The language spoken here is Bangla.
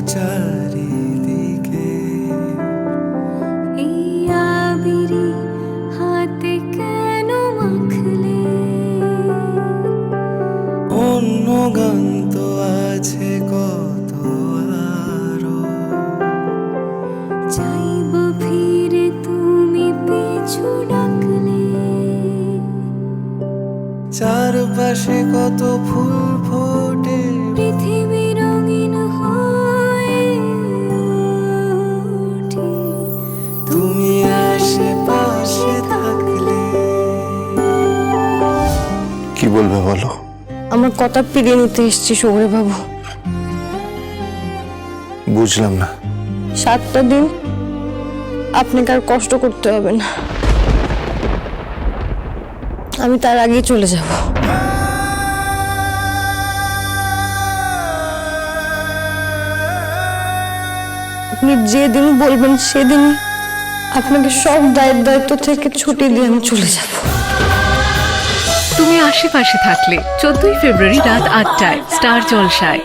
চারিদিকে। এই আবিরি হাতে কেন মাখলে? অন্য গান তো আছে কত আরও। চাইব ফিরে তুমি পিছু ডাকলে। চারপাশে কত ফুল বলবে বলো? আমার কথা পিড়িয়ে নিতে এসছি সৌরে বাবু। বুঝলাম না। সাতটা দিন আপনাকে আর কষ্ট করতে হবে না। আমি তার আগেই চলে যাব। আপনি যেদিন বলবেন সেদিনই আপনাকে সব দায়ের দায়িত্ব থেকে ছুটি দিয়ে আমি চলে যাব। তুমি আশেপাশে থাকলে চোদ্দই ফেব্রুয়ারি রাত আটটায় স্টার জলসায়।